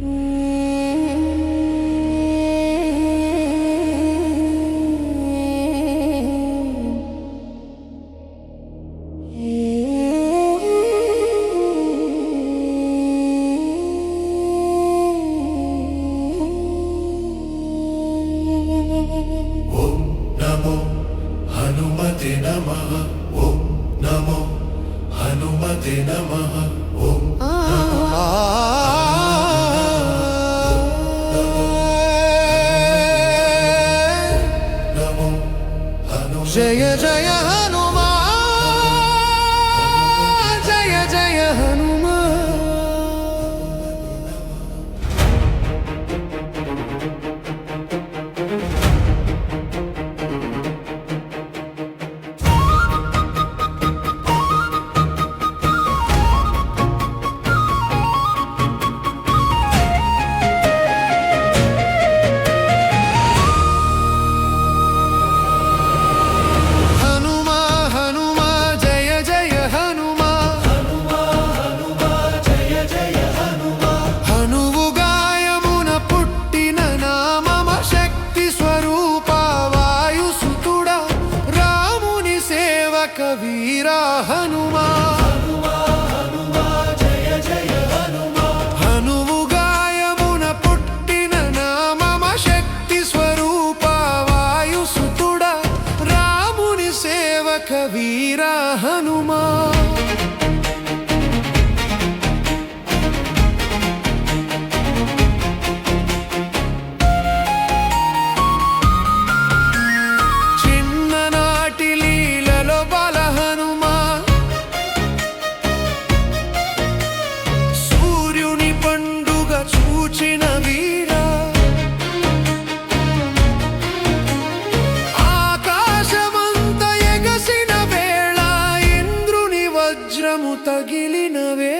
Mm. ತಗಿಲಿನವೇ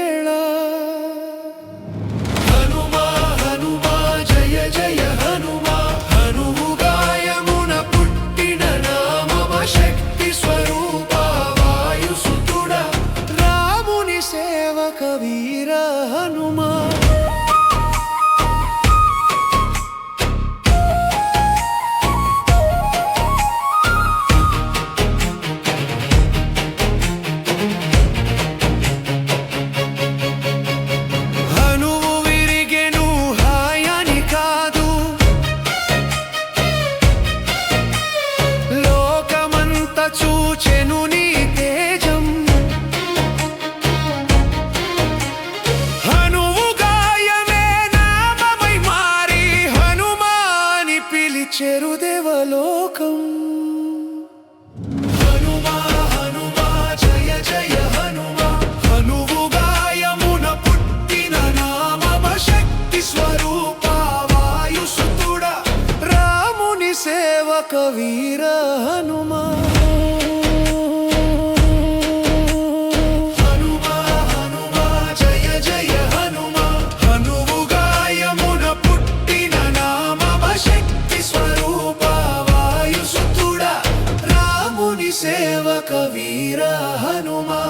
రాముని సేవక వీర హనుమా.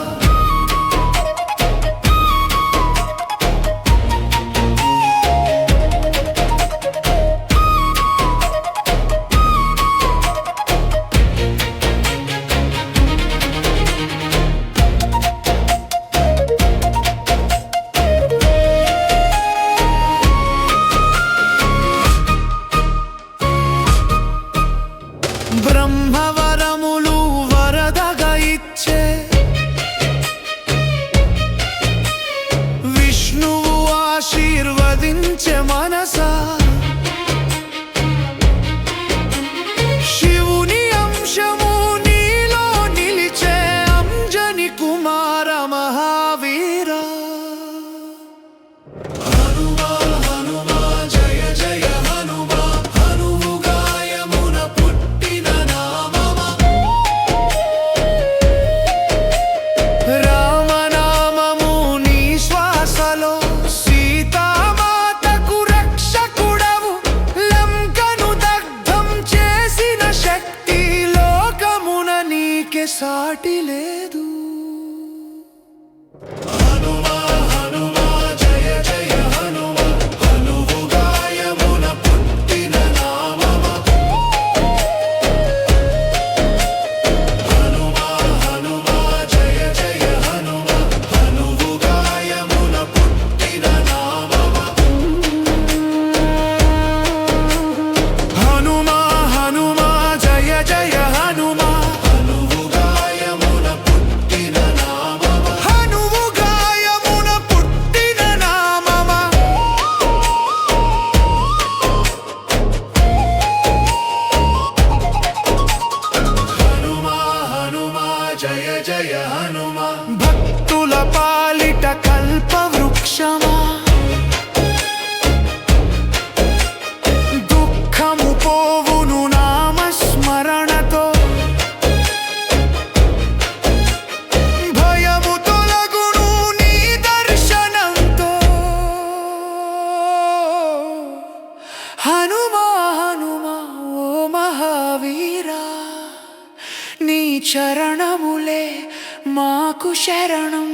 బ్రహ్మవరములు సాటి లేదు. హనుమా హనుమా ఓ మహావీరా నీ చరణములే మాకు శరణం.